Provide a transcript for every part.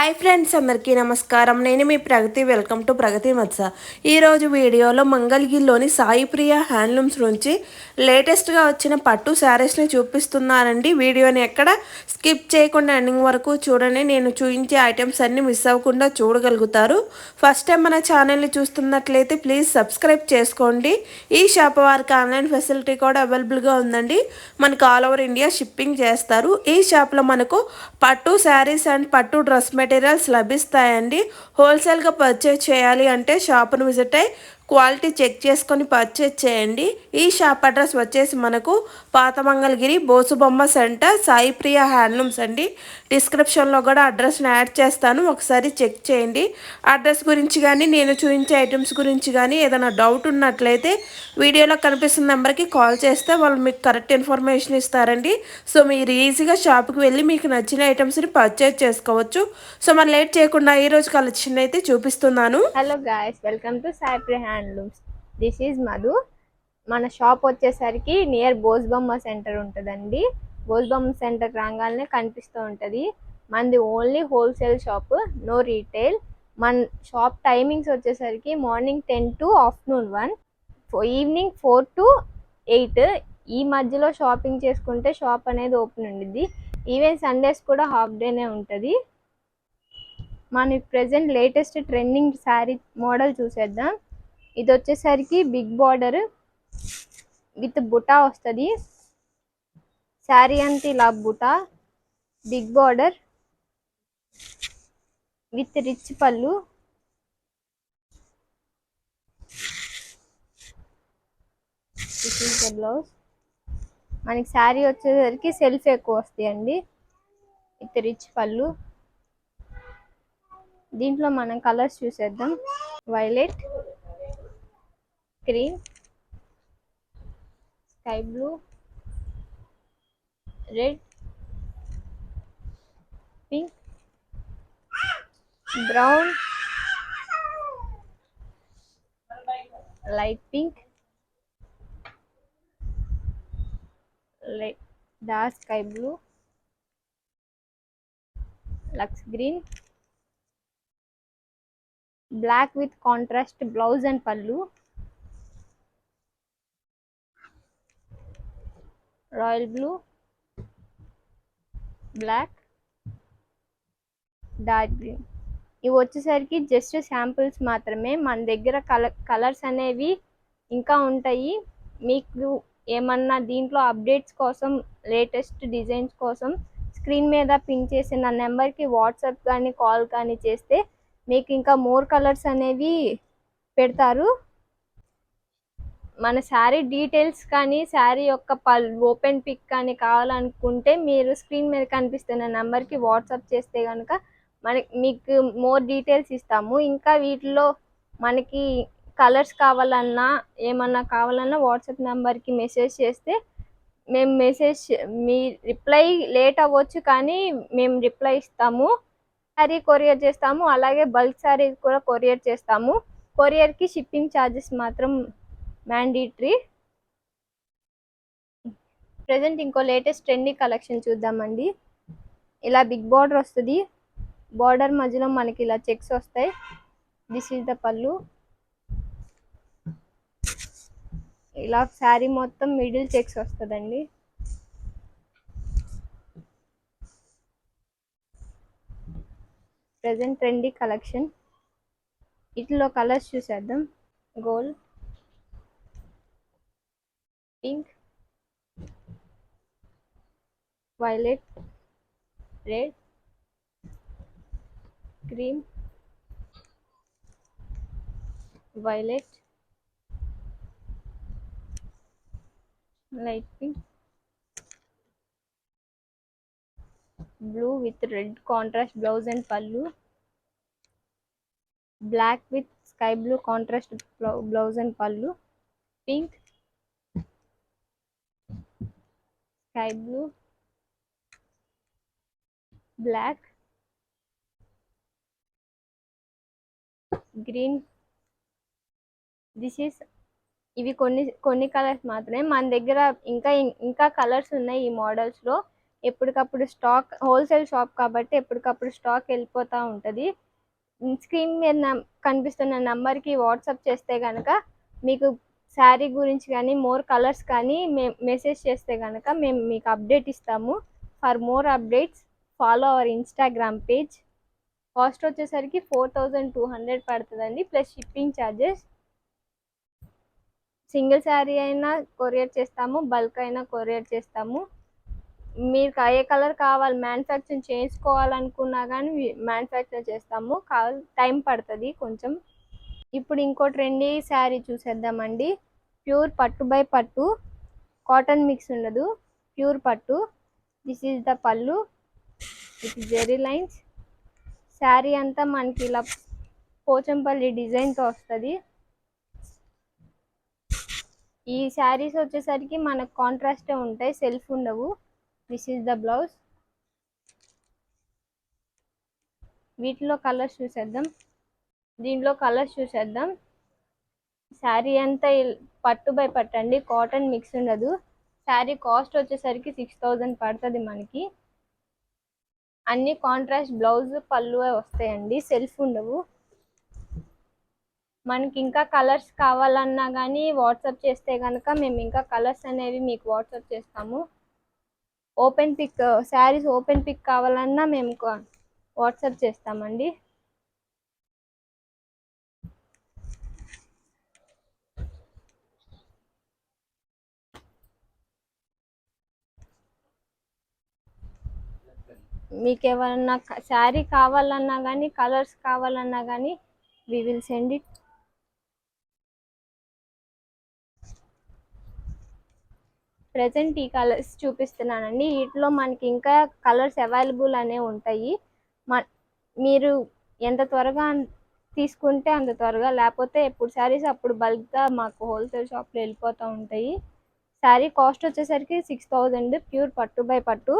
Hi friends అందరికీ నమస్కారం. నేను మీ ప్రగతి వెల్కమ్ టు ప్రగతి మత్స. ఈరోజు వీడియోలో మంగళగిరిలోని సాయి ప్రియ హ్యాండ్లూమ్స్ నుంచి లేటెస్ట్గా వచ్చిన పట్టు శారీస్ని చూపిస్తున్నానండి. వీడియోని ఎక్కడ స్కిప్ చేయకుండా ఎండింగ్ వరకు చూడండి. నేను చూపించే ఐటమ్స్ అన్నీ మిస్ అవ్వకుండా చూడగలుగుతారు. ఫస్ట్ టైం మన ఛానల్ని చూస్తున్నట్లయితే ప్లీజ్ సబ్స్క్రైబ్ చేసుకోండి. ఈ షాప్ వారికి ఆన్లైన్ ఫెసిలిటీ కూడా అవైలబుల్గా ఉందండి. మనకు ఆల్ ఓవర్ ఇండియా షిప్పింగ్ చేస్తారు. ఈ షాప్లో మనకు పట్టు శారీస్ అండ్ పట్టు డ్రెస్ మెటీరియల్స్ లభిస్తాయండి. హోల్సేల్గా పర్చేజ్ చేయాలి అంటే షాప్ను విజిట్ అయ్యి క్వాలిటీ చెక్ చేసుకొని పర్చేజ్ చేయండి. ఈ షాప్ అడ్రస్ వచ్చేసి మనకు పాత మంగళగిరి బోసుబొమ్మ సెంటర్. సాయి ప్రియ హ్యాండ్లూమ్స్ అండి. డిస్క్రిప్షన్లో కూడా అడ్రస్ని యాడ్ చేస్తాను. ఒకసారి చెక్ చేయండి. అడ్రస్ గురించి కానీ నేను చూపించే ఐటమ్స్ గురించి కానీ ఏదైనా డౌట్ ఉన్నట్లయితే వీడియోలో కనిపిస్తున్న నెంబర్కి కాల్ చేస్తే వాళ్ళు మీకు కరెక్ట్ ఇన్ఫర్మేషన్ ఇస్తారండి. సో మీరు ఈజీగా షాప్కి వెళ్ళి మీకు నచ్చిన ఐటమ్స్ని పర్చేజ్ చేసుకోవచ్చు. సో మరి లేట్ చేయకుండా ఈ రోజు కలెక్షన్ అయితే చూపిస్తున్నాను. Hello guys welcome to Saipriya handlooms. This is Madhu. మన షాప్ వచ్చేసరికి నియర్ బోస్బొమ్మ సెంటర్ ఉంటుందండి. బోస్బొమ్మ సెంటర్ రాగానే కనిపిస్తూ ఉంటుంది. మనది only wholesale shop no retail. మన షాప్ టైమింగ్స్ వచ్చేసరికి morning ten to afternoon one evening four to eight. ఈ మధ్యలో షాపింగ్ చేసుకుంటే షాప్ అనేది ఓపెన్ ఉండిద్ది. ఈవెన్ సండేస్ కూడా హాఫ్ డేనే ఉంటుంది. మన present latest trending sari model చూసేద్దాం. ఇది వచ్చేసరికి బిగ్ బార్డర్ విత్ బుటా వస్తుంది. శారీ అంతా ఇలా బుటా బిగ్ బార్డర్ విత్ రిచ్ పళ్ళు. బ్లౌజ్ మనకి శారీ వచ్చేసరికి సెల్ఫ్ ఎక్కువ వస్తాయండి. విత్ రిచ్ పళ్ళు. దీంట్లో మనం కలర్స్ చూసేద్దాం. Violet cream sky blue, red, pink, brown, light pink, light, dark sky blue, lux green, black with contrast blouse and pallu. Royal blue black dark green. ఇవి వచ్చేసరికి జస్ట్ శాంపుల్స్ మాత్రమే. మన దగ్గర colour colours అనేవి ఇంకా ఉంటాయి. మీకు ఏమన్నా దీంట్లో అప్డేట్స్ కోసం లేటెస్ట్ డిజైన్స్ కోసం స్క్రీన్ మీద పిన్ చేసిన నెంబర్కి వాట్సాప్ కానీ కాల్ కానీ చేస్తే మీకు ఇంకా మోర్ కలర్స్ అనేవి పెడతారు. మన శారీ డీటెయిల్స్ కానీ శారీ యొక్క పల్ ఓపెన్ పిక్ కానీ కావాలనుకుంటే మీరు స్క్రీన్ మీద కనిపిస్తున్న నెంబర్కి వాట్సాప్ చేస్తే కనుక మనకి మీకు మోర్ డీటెయిల్స్ ఇస్తాము. ఇంకా వీటిలో మనకి కలర్స్ కావాలన్నా ఏమన్నా కావాలన్నా వాట్సాప్ నెంబర్కి మెసేజ్ చేస్తే మేము మెసేజ్ మీ రిప్లై లేట్ అవ్వచ్చు కానీ మేము రిప్లై ఇస్తాము. శారీ కొరియర్ చేస్తాము. అలాగే బల్క్ శారీ కూడా కొరియర్ చేస్తాము. కొరియర్కి షిప్పింగ్ ఛార్జెస్ మాత్రం మ్యాండేటరీ ప్రజెంట్ ఇంకో లేటెస్ట్ ట్రెండింగ్ కలెక్షన్ చూద్దామండి. ఇలా బిగ్ బార్డర్ వస్తుంది. బార్డర్ మధ్యలో మనకి ఇలా చెక్స్ వస్తాయి. దిస్ ఈజ్ ద పళ్ళు ఇలా శారీ మొత్తం మిడిల్ చెక్స్ వస్తుందండి. ప్రజెంట్ ట్రెండీ కలెక్షన్ వీటిలో కలర్స్ చూసేద్దాం. Gold pink, violet, red, cream, violet, light pink, blue with red contrast blouse and pallu, black with sky blue contrast blouse and pallu, pink, sky blue black green. This is ఇవి కొన్ని కొన్ని colours మాత్రమే. మన దగ్గర ఇంకా ఇంకా colours ఉన్నాయి ఈ మోడల్స్లో. ఎప్పటికప్పుడు స్టాక్ హోల్సేల్ షాప్ కాబట్టి ఎప్పటికప్పుడు స్టాక్ వెళ్ళిపోతూ ఉంటుంది. స్క్రీన్ మీద కనిపిస్తున్న నెంబర్కి వాట్సాప్ చేస్తే కనుక మీకు శారీ గురించి కానీ మోర్ కలర్స్ కానీ మే మెసేజ్ చేస్తే కనుక మేము మీకు అప్డేట్ ఇస్తాము. For more updates follow our Instagram page. Cost వచ్చేసరికి ఫోర్ థౌజండ్ టూ హండ్రెడ్ పడుతుందండి plus shipping charges single sari అయినా కొరియర్ చేస్తాము బల్క్ అయినా కొరియర్ చేస్తాము. మీకు ఏ కలర్ కావాలి మ్యానుఫ్యాక్చర్ చేసుకోవాలనుకున్నా కానీ మ్యానుఫ్యాక్చర్ చేస్తాము. కావాలి టైం పడుతుంది కొంచెం. ఇప్పుడు ఇంకో ట్రెండీ శారీ చూసేద్దామండి. ప్యూర్ పట్టు బై పట్టు. కాటన్ మిక్స్ ఉండదు. ప్యూర్ పట్టు. దిస్ ఈజ్ ద పళ్ళు. విత్ జెరీ లైన్స్ శారీ అంతా మనకి ఇలా పోచంపల్లి డిజైన్తో వస్తుంది. ఈ శారీస్ వచ్చేసరికి మనకు కాంట్రాస్టే ఉంటాయి. సెల్ఫ్ ఉండవు. దిస్ ఈజ్ ద బ్లౌజ్ వీటిలో కలర్స్ చూసేద్దాం. దీంట్లో కలర్స్ చూసేద్దాం. శారీ అంతా పట్టు బై పట్టండి కాటన్ మిక్స్ ఉండదు. శారీ కాస్ట్ వచ్చేసరికి సిక్స్ థౌజండ్ పడుతుంది మనకి. అన్ని కాంట్రాస్ట్ బ్లౌజ్ పళ్ళు వస్తాయండి సెల్ఫ్ ఉండవు. మనకి ఇంకా కలర్స్ కావాలన్నా కానీ వాట్సాప్ చేస్తే కనుక మేము ఇంకా కలర్స్ అనేవి మీకు వాట్సాప్ చేస్తాము. Open pick saris open pick కావాలన్నా మేము కా- వాట్సాప్ చేస్తామండి. మీకు ఏమన్నా శారీ కావాలన్నా కానీ కలర్స్ కావాలన్నా కానీ we will send it present ఈ కలర్స్ చూపిస్తున్నానండి. వీటిలో మనకి ఇంకా కలర్స్ అవైలబుల్ అనేవి ఉంటాయి. మ మీరు ఎంత త్వరగా తీసుకుంటే అంత త్వరగా లేకపోతే ఎప్పుడు శారీస్ అప్పుడు బల్క్గా మాకు హోల్సేల్ షాప్లో వెళ్ళిపోతూ ఉంటాయి. శారీ కాస్ట్ వచ్చేసరికి సిక్స్ థౌజండ్ ప్యూర్ పట్టు బై పట్టు.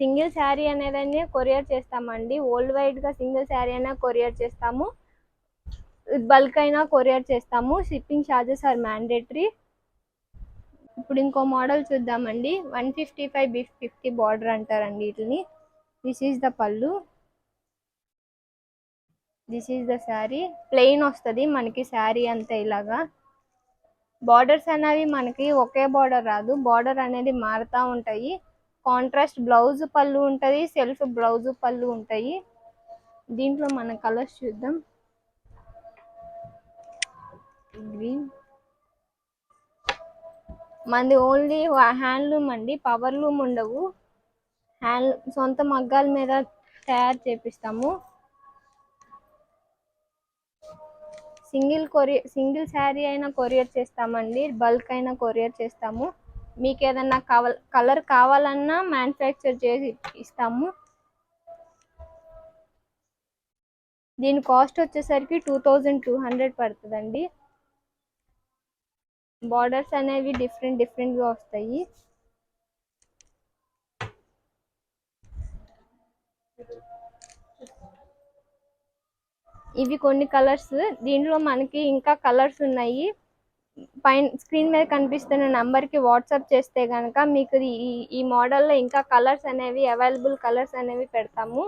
సింగిల్ శారీ అనేది కొరియర్ చేస్తామండి. వరల్డ్ వైడ్గా సింగిల్ శారీ అయినా కొరియర్ చేస్తాము. బల్క్ అయినా కొరియర్ చేస్తాము. షిప్పింగ్ ఛార్జెస్ ఆర్ మ్యాండేటరీ ఇప్పుడు ఇంకో మోడల్ చూద్దామండి. One fifty five B fifty border అంటారండి వీటిని. This is the pallu this is the sari. Plain వస్తుంది మనకి శారీ అంతా ఇలాగా. బార్డర్స్ అనేవి మనకి ఒకే బార్డర్ రాదు. బార్డర్ అనేది మారుతూ ఉంటాయి. కాంట్రాస్ట్ బ్లౌజ్ పళ్ళు ఉంటుంది సెల్ఫ్ బ్లౌజ్ పళ్ళు ఉంటాయి. దీంట్లో మన కలర్స్ చూద్దాం. గ్రీన్ మనది ఓన్లీ హ్యాండ్లూమ్ అండి పవర్లూమ్ ఉండవు. హ్యాండ్ సొంత మగ్గాల మీద తయారు చేపిస్తాము. సింగిల్ కొరియర్ సింగిల్ శారీ అయినా కొరియర్ చేస్తామండి బల్క్ అయినా కొరియర్ చేస్తాము. మీకు ఏదన్నా కావాల కలర్ కావాలన్నా మ్యానుఫ్యాక్చర్ చేసి ఇస్తాము. దీని కాస్ట్ వచ్చేసరికి టూ థౌజండ్ టూ హండ్రెడ్ పడుతుందండి. బార్డర్స్ అనేవి డిఫరెంట్ డిఫరెంట్గా వస్తాయి. ఇవి కొన్ని కలర్స్ దీంట్లో మనకి ఇంకా కలర్స్ ఉన్నాయి. పైన స్క్రీన్ మీద కనిపిస్తున్న నంబర్కి వాట్సాప్ చేస్తే కనుక మీకు ఈ ఈ మోడల్లో ఇంకా కలర్స్ అనేవి అవైలబుల్ కలర్స్ అనేవి పెడతాము.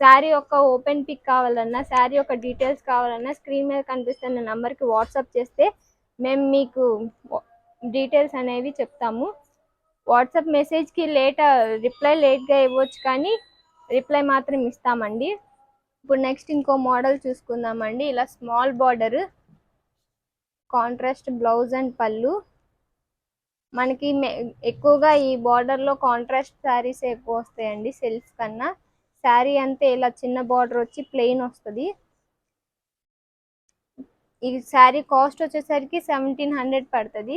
శారీ యొక్క ఓపెన్ పిక్ కావాలన్నా శారీ యొక్క డీటెయిల్స్ కావాలన్నా స్క్రీన్ మీద కనిపిస్తున్న నంబర్కి వాట్సాప్ చేస్తే మేము మీకు డీటెయిల్స్ అనేవి చెప్తాము. వాట్సాప్ మెసేజ్కి లేట్ రిప్లై లేట్గా ఇవ్వచ్చు కానీ రిప్లై మాత్రం ఇస్తామండి. ఇప్పుడు నెక్స్ట్ ఇంకో మోడల్ చూసుకుందామండి. ఇలా small border. Contrast blouse and pallu. మనకి ఎక్కువగా ఈ బార్డర్లో కాంట్రాస్ట్ శారీస్ ఎక్కువ వస్తాయండి సెల్ఫ్ కన్నా. శారీ అంతే ఇలా చిన్న బార్డర్ వచ్చి ప్లెయిన్ వస్తుంది. ఈ శారీ కాస్ట్ వచ్చేసరికి సెవెంటీన్ హండ్రెడ్ పడుతుంది.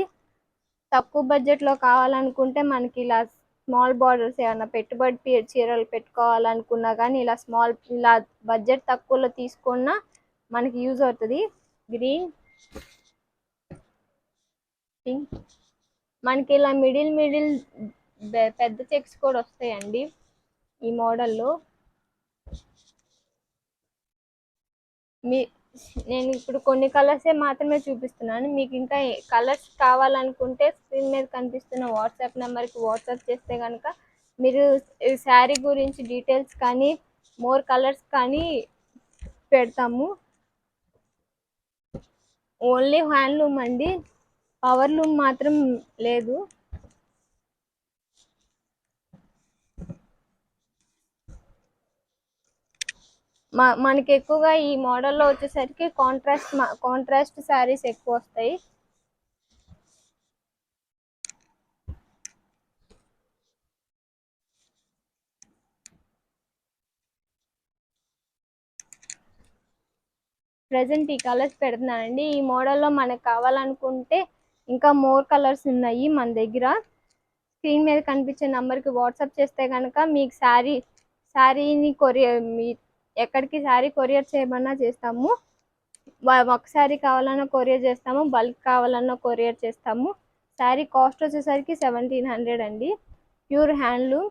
తక్కువ బడ్జెట్లో కావాలనుకుంటే మనకి ఇలా స్మాల్ బార్డర్స్ ఏమైనా పెట్టుబడి చీరలు పెట్టుకోవాలనుకున్నా కానీ ఇలా స్మాల్ ఇలా బడ్జెట్ తక్కువలో తీసుకున్నా మనకి యూజ్ అవుతుంది. గ్రీన్ కాబట్టి మనకి ఇలా మిడిల్ మిడిల్ పెద్ద చెక్స్ కూడా వస్తాయండి ఈ మోడల్లో. మీ నేను ఇప్పుడు కొన్ని కలర్సే మాత్రమే చూపిస్తున్నాను. మీకు ఇంకా కలర్స్ కావాలనుకుంటే స్క్రీన్ మీద కనిపిస్తున్న వాట్సాప్ నెంబర్కి వాట్సాప్ చేస్తే కనుక మీరు శారీ గురించి డీటెయిల్స్ కానీ మోర్ కలర్స్ కానీ పెడతాము. ఓన్లీ హ్యాండ్లూమ్ అండి. పవర్ లూమ్ మాత్రం లేదు. మా మనకి ఎక్కువగా ఈ మోడల్లో వచ్చేసరికి కాంట్రాస్ట్ కాంట్రాస్ట్ శారీస్ ఎక్కువ వస్తాయి ప్రజెంట్ ఈ కలర్స్ పెడుతున్నానండి. ఈ మోడల్లో మనకు కావాలనుకుంటే ఇంకా మోర్ కలర్స్ ఉన్నాయి మన దగ్గర. స్క్రీన్ మీద కనిపించే నెంబర్కి వాట్సాప్ చేస్తే కనుక మీకు శారీ శారీని కొరియర్ మీ ఎక్కడికి శారీ కొరియర్ చేయమన్నా చేస్తాము. ఒక శారీ కావాలన్నా కొరియర్ చేస్తాము బల్క్ కావాలన్నా కొరియర్ చేస్తాము. శారీ కాస్ట్ వచ్చేసరికి సెవెంటీన్ హండ్రెడ్ అండి. Pure handloom.